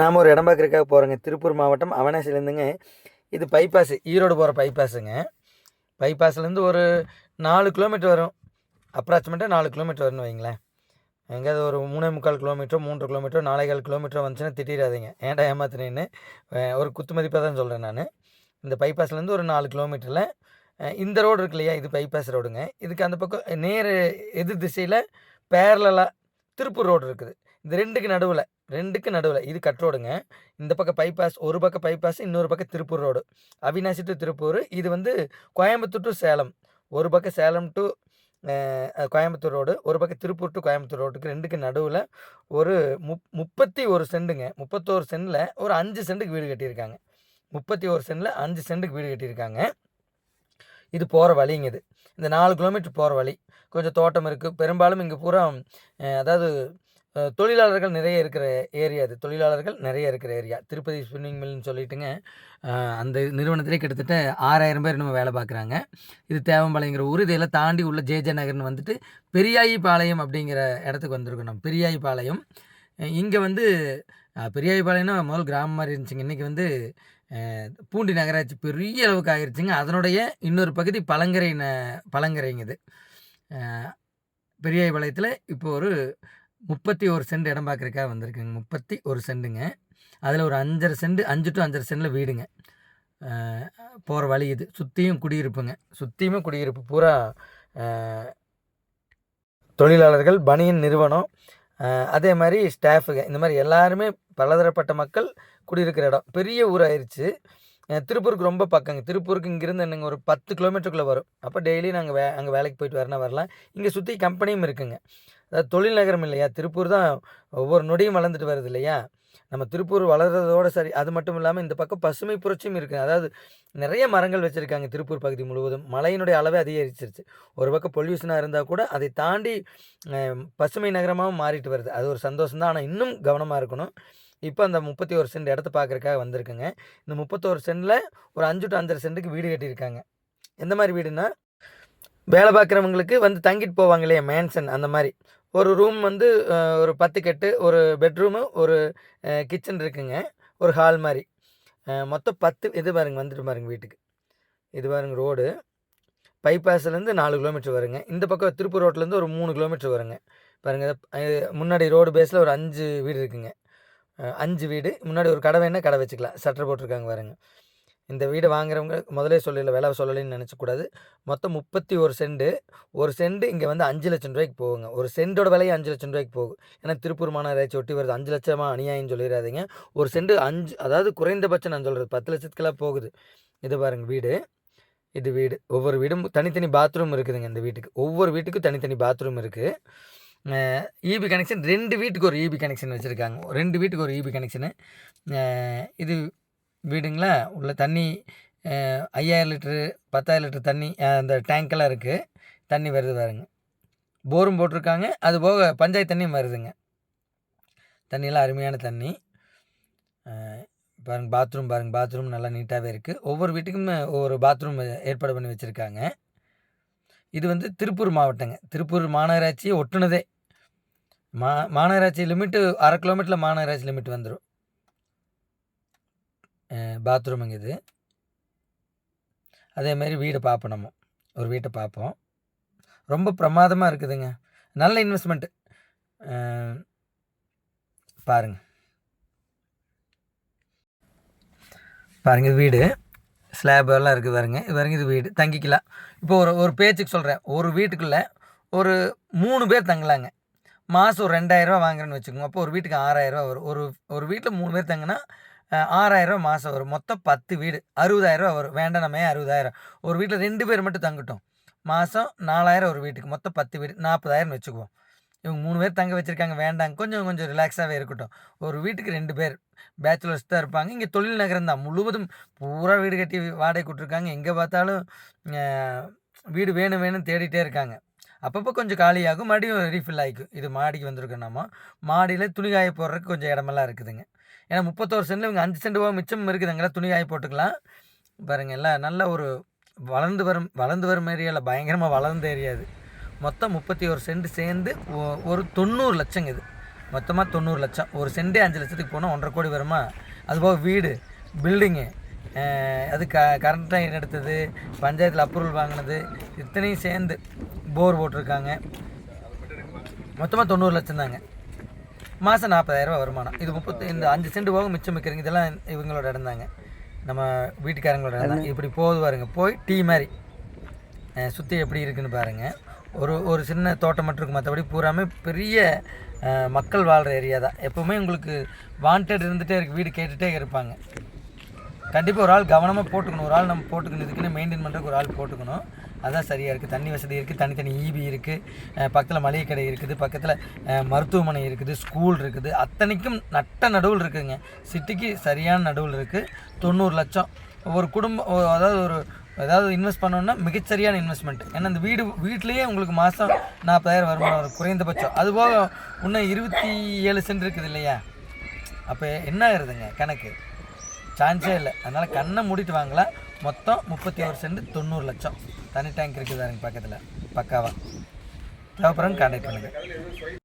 நாம் ஒரு இடம் பார்க்குறக்காக போகிறோங்க திருப்பூர் மாவட்டம் அவனாசிலேருந்துங்க இது பைபாஸ் ஈரோடு போகிற பைபாஸுங்க பைபாஸ்லேருந்து ஒரு நாலு கிலோமீட்டர் வரும். அப்ராக்சிமேட்டாக நாலு கிலோமீட்டர் வரும்னு வைங்களேன் எங்கேயாவது ஒரு மூணே முக்கால் கிலோமீட்டரோ மூன்று கிலோமீட்டரோ நாலேகால் கிலோமீட்டரோ வந்துச்சுன்னா திட்டிடாதீங்க. ஏன்டா ஏமாத்துனேன்னு ஒரு குத்து மதிப்பாக தான் சொல்கிறேன் நான். இந்த பைபாஸ்லேருந்து ஒரு நாலு கிலோமீட்டரில் இந்த ரோடு இருக்கு இல்லையா இது பைபாஸ் ரோடுங்க இதுக்கு அந்த பக்கம் நேர் எதிர் திசையில் பேரலாக திருப்பூர் ரோடு இருக்குது. இந்த ரெண்டுக்கு நடுவில். ரெண்டுக்கு நடுவில் இது கட் ரோடுங்க. இந்த பக்கம் பைபாஸ் ஒரு பக்கம் பைபாஸ் இன்னொரு பக்கம் திருப்பூர் ரோடு. அவினாசி டு திருப்பூர் இது வந்து கோயம்புத்தூர் டு சேலம். ஒரு பக்கம் சேலம் டு கோயம்புத்தூர் ரோடு ஒரு பக்கம் திருப்பூர் டு கோயம்புத்தூர் ரோட்டுக்கு ரெண்டுக்கு நடுவில் ஒரு முப் முப்பத்தி ஒரு செண்டுங்க. முப்பத்தோரு சென்டில் ஒரு அஞ்சு சென்ட்டுக்கு வீடு கட்டியிருக்காங்க. முப்பத்தி ஒரு சென்டில் அஞ்சு சென்ட்டுக்கு வீடு கட்டியிருக்காங்க. இது போகிற வழிங்க இது. இந்த நாலு கிலோமீட்டர் போகிற வழி. கொஞ்சம் தோட்டம் இருக்குது பெரும்பாலும் இங்கே பூரா அதாவது தொழிலாளர்கள் நிறைய இருக்கிற ஏரியா அது. தொழிலாளர்கள் நிறைய இருக்கிற ஏரியா. திருப்பதி ஸ்பின்னிங் மில்னு சொல்லிட்டுங்க அந்த நிறுவனத்திலே கிட்டத்தட்ட ஆறாயிரம் பேர் நம்ம வேலை பார்க்குறாங்க. இது தேவம்பாளையங்கிற ஊர். இதையெல்லாம் தாண்டி உள்ள ஜேஜே நகர்னு வந்துட்டு பெரியாயி பாளையம் அப்படிங்கிற இடத்துக்கு வந்திருக்கோம் நம்ம. பெரியாயி பாளையம் இங்கே வந்து பெரியாயி பாளையம்னா முதல் கிராமம் மாதிரி இருந்துச்சுங்க. இன்றைக்கி வந்து பூண்டி நகராட்சி பெரிய அளவுக்கு ஆகிருச்சுங்க அதனுடைய இன்னொரு பகுதி பழங்கரை ந பழங்கரைங்க இது. பெரியாயி பாளையத்தில் இப்போ ஒரு முப்பத்தி ஒரு சென்ட் இடம் பார்க்குறக்காக வந்திருக்குங்க. முப்பத்தி ஒரு சென்ட்டுங்க. அதில் ஒரு அஞ்சரை சென்ட் அஞ்சு டு அஞ்சரை சென்டில் வீடுங்க. போகிற வழி இது. சுற்றியும் குடியிருப்புங்க. சுற்றியுமே குடியிருப்பு. பூரா தொழிலாளர்கள் பனியன் நிறுவனம் அதே மாதிரி ஸ்டாஃபுங்க. இந்த மாதிரி எல்லாருமே பலதரப்பட்ட மக்கள் குடியிருக்கிற இடம். பெரிய ஊராயிருச்சு. திருப்பூருக்கு ரொம்ப பக்கங்க. திருப்பூருக்கு இங்கேருந்து என்னங்க ஒரு பத்து கிலோமீட்டருக்குள்ளே வரும். அப்போ டெய்லி நாங்கள் வே அங்கே வேலைக்கு போயிட்டு வரனா வரலாம். இங்கே சுற்றி கம்பெனியும் இருக்குங்க. அதாவது தொழில் நகரம் இல்லையா? திருப்பூர் தான் ஒவ்வொரு நொடியும் வளர்ந்துட்டு வருது இல்லையா? நம்ம திருப்பூர் வளர்கிறதோட சரி அது மட்டும் இல்லாமல் இந்த பக்கம் பசுமை புரட்சியும் இருக்குது அதாவது நிறைய மரங்கள் வச்சுருக்காங்க திருப்பூர் பகுதி முழுவதும். மழையினுடைய அளவே அதிகரிச்சிருச்சு. ஒரு பக்கம் பொல்யூஷனாக இருந்தால் கூட அதை தாண்டி பசுமை நகரமாகவும் மாறிட்டு வருது. அது ஒரு சந்தோஷம் தான். ஆனால் இன்னும் கவனமாக இருக்கணும். இப்போ அந்த முப்பத்தி ஒரு சென்ட் இடத்த பார்க்குறக்காக வந்திருக்குங்க. இந்த முப்பத்தோரு சென்டில் ஒரு அஞ்சு டு அஞ்சரை சென்ட்டுக்கு வீடு கட்டியிருக்காங்க. எந்த மாதிரி வீடுனா வேலை பார்க்குறவங்களுக்கு வந்து தங்கிட்டு போவாங்க இல்லையா? மேன்சன் அந்த மாதிரி. ஒரு ரூம் வந்து ஒரு பத்து கெட்டு ஒரு பெட்ரூமு ஒரு கிச்சன் இருக்குங்க. ஒரு ஹால் மாதிரி மொத்தம் பத்து இது பாருங்க வந்துட்டு பாருங்க வீட்டுக்கு. இது பாருங்க ரோடு பைபாஸ்லேருந்து நாலு கிலோமீட்டர் வருங்க. இந்த பக்கம் திருப்பூர் ரோட்லேருந்து ஒரு மூணு கிலோமீட்டர் வருங்க. பாருங்கள் முன்னாடி ரோடு பேஸில் ஒரு அஞ்சு வீடு இருக்குங்க. அஞ்சு வீடு. முன்னாடி ஒரு கடை வேணால் கடை வச்சுக்கலாம். சட்டர் போட்டிருக்காங்க பாருங்கள் இந்த வீடு வாங்குறவங்க முதலே சொல்லல விலை சொல்லலைன்னு நினச்சக்கூடாது மொத்தம் முப்பத்தி ஒரு செண்டு ஒரு செண்டு இங்கே வந்து அஞ்சு லட்சம் ரூபாய்க்கு போகுங்க. ஒரு செண்டோட விலையும் அஞ்சு லட்சம் ரூபாய்க்கு போகும். ஏன்னா திருப்பூர் மாநகராட்சி ஒட்டி வருது. அஞ்சு லட்சமாக அநியாயம் சொல்லிடாதீங்க ஒரு செண்டு அஞ்சு அதாவது குறைந்தபட்சம் நான் சொல்கிறது பத்து லட்சத்துக்கெல்லாம் போகுது. இது பாருங்கள் வீடு. இது வீடு. ஒவ்வொரு வீடும் தனித்தனி பாத்ரூம் இருக்குதுங்க இந்த வீட்டுக்கு. ஒவ்வொரு வீட்டுக்கும் தனித்தனி பாத்ரூம் இருக்குது இபி கனெக்ஷன் ரெண்டு வீட்டுக்கு ஒரு இபி கனெக்ஷன் வச்சுருக்காங்க. ரெண்டு வீட்டுக்கு ஒரு இபி கனெக்ஷனு இது வீடுங்களா உள்ள தண்ணி ஐயாயிரம் லிட்ரு பத்தாயிரம் லிட்டர் தண்ணி அந்த டேங்க்கெல்லாம் இருக்குது தண்ணி வருது பாருங்க. போரும் போட்டிருக்காங்க. அது போக பஞ்சாயத்து தண்ணியும் வருதுங்க. தண்ணியெல்லாம் அருமையான தண்ணி. பாருங்கள் பாருங்க பாத்ரூம் பாருங்க பாத்ரூம் நல்லா நீட்டாகவே இருக்குது ஒவ்வொரு வீட்டுக்கும் ஒவ்வொரு பாத்ரூம் ஏற்பாடு பண்ணி வச்சுருக்காங்க. இது வந்து திருப்பூர் மாவட்டங்க. திருப்பூர் மாநகராட்சியை ஒட்டுனதே. மா மாநகராட்சி லிமிட்டு அரை கிலோமீட்டரில் மாநகராட்சி லிமிட் வந்துடும் பாத்ரூமுங்க இது. அதேமாரி வீடு பார்ப்போம் நம்ம. ஒரு வீட்டை பார்ப்போம் ரொம்ப பிரமாதமாக இருக்குதுங்க. நல்ல இன்வெஸ்ட்மெண்ட்டு பாருங்க. பாருங்க இது வீடு. ஸ்லாப் எல்லாம் இருக்குது பாருங்க. இது பாருங்க இது வீடு. தங்கிக்கலாம். இப்போ ஒரு ஒரு பேச்சுக்கு சொல்கிறேன் ஒரு வீட்டுக்குள்ளே ஒரு மூணு பேர் தங்கலாங்க. மாதம் ஒரு ரெண்டாயிரரூவா வாங்குறேன்னு வச்சுக்கோங்க. அப்போ ஒரு வீட்டுக்கு ஆறாயிரரூவா வரும். ஒரு ஒரு வீட்டில் மூணு பேர் தங்கினா ஆறாயிரரூவா மாதம் வரும். மொத்தம் பத்து வீடு. அறுபதாயிரரூவா வரும். வேண்டாம் நம்ம ஏன் அறுபதாயிரம்? ஒரு வீட்டில் ரெண்டு பேர் மட்டும் தங்கட்டும். மாதம் நாலாயிரம் ஒரு வீட்டுக்கு. மொத்தம் பத்து வீடு. நாற்பதாயிரம்னு வச்சுக்குவோம். இவங்க மூணு பேர் தங்க வச்சுருக்காங்க. வேண்டாம். கொஞ்சம் கொஞ்சம் ரிலாக்ஸாகவே இருக்கட்டும். ஒரு வீட்டுக்கு ரெண்டு பேர். பேச்சுலர்ஸ் தான் இருப்பாங்க. இங்கே தொழில் நகரம் தான். முழுவதும் பூரா வீடு கட்டி வாடகை கொடுத்துருக்காங்க. எங்கே பார்த்தாலும் வீடு வேணும் வேணும் தேடிட்டே இருக்காங்க. அப்பப்போ கொஞ்சம் காலியாகும். மறுபடியும் ரீஃபில் ஆகிக்கும் இது மாடிக்கு வந்திருக்கோம் நம்ம. மாடியில் துணி காய போடுறதுக்கு கொஞ்சம் இடமெல்லாம் இருக்குதுங்க. ஏன்னா முப்பத்தோரு சென்டில் இவங்க அஞ்சு சென்ட் போக மிச்சம் இருக்குதுங்களா துணி காய போட்டுக்கலாம். பாருங்கள் எல்லாம் நல்ல ஒரு வளர்ந்து வரும் வளர்ந்து வரும் ஏரியாவில் பயங்கரமாக வளர்ந்த ஏரியா இது மொத்தம் முப்பத்தி ஒரு சென்ட் சேர்ந்து ஒரு தொண்ணூறு லட்சங்க இது. மொத்தமாக தொண்ணூறு லட்சம். ஒரு சென்டே அஞ்சு லட்சத்துக்கு போனால் ஒன்றரை கோடி வருமா? அதுபோக வீடு பில்டிங்கு அது க கரண்ட் லைன் எடுத்தது பஞ்சாயத்தில் அப்ரூவல் வாங்கினது இத்தனையும் சேர்ந்து போர் போட்டிருக்காங்க. மொத்தமாக தொண்ணூறு லட்சம் தாங்க. மாதம் நாற்பதாயிரரூபா வருமானம். இது முப்பத்தி இந்த அஞ்சு சென்ட் போக மிச்சம் வைக்கிறீங்க இதெல்லாம் இவங்களோட இடம் தாங்க. நம்ம வீட்டுக்காரங்களோட இடம் இப்படி போகுது பாருங்க. போய் டீ மாதிரி. சுற்றி எப்படி இருக்குன்னு பாருங்கள் ஒரு ஒரு சின்ன தோட்டம் மட்டும் இருக்கும் மற்றபடி பூராமே பெரிய மக்கள் வாழ்கிற ஏரியா தான். எப்போவுமே உங்களுக்கு வாண்டட் இருந்துகிட்டே இருக்கு. வீடு கேட்டுகிட்டே இருப்பாங்க. கண்டிப்பாக ஒரு ஆள் கவனமாக போட்டுக்கணும். ஒரு ஆள் நம்ம போட்டுக்கணும். இதுக்குன்னு மெயின்டைன் பண்ணுறதுக்கு ஒரு ஆள் போட்டுக்கணும். அதுதான் சரியாக இருக்குது தண்ணி வசதி இருக்குது தனித்தனி ஈபி இருக்குது பக்கத்தில் மளிகை கடை இருக்குது. பக்கத்தில் மருத்துவமனை இருக்குது. ஸ்கூல் இருக்குது. அத்தனைக்கும் நட்ட நடுவில் இருக்குதுங்க சிட்டிக்கு சரியான நடுவில் இருக்குது தொண்ணூறு லட்சம். ஒரு குடும்பம் அதாவது ஒரு ஏதாவது இன்வெஸ்ட் பண்ணோன்னா மிகச்சரியான இன்வெஸ்ட்மெண்ட் ஏன்னா இந்த வீடு வீட்லேயே உங்களுக்கு மாதம் நாற்பதாயிரம் வருமானம் குறைந்தபட்சம். அதுபோக இன்னும் இருபத்தி ஏழு சென்ட் இருக்குது இல்லையா? அப்போ என்ன ஆகிருதுங்க கணக்கு. சான்ஸே இல்லை. அதனால் கண்ணை மூடிட்டு வாங்கலாம். மொத்தம் முப்பத்தி ஒரு சென்ட் தொண்ணூறு லட்சம். தனி டேங்க் இருக்குது பாருங்க பக்கத்தில் பக்காவாக தேவைப்படுறேன்னு கான்டாக்ட் பண்ணுங்கள்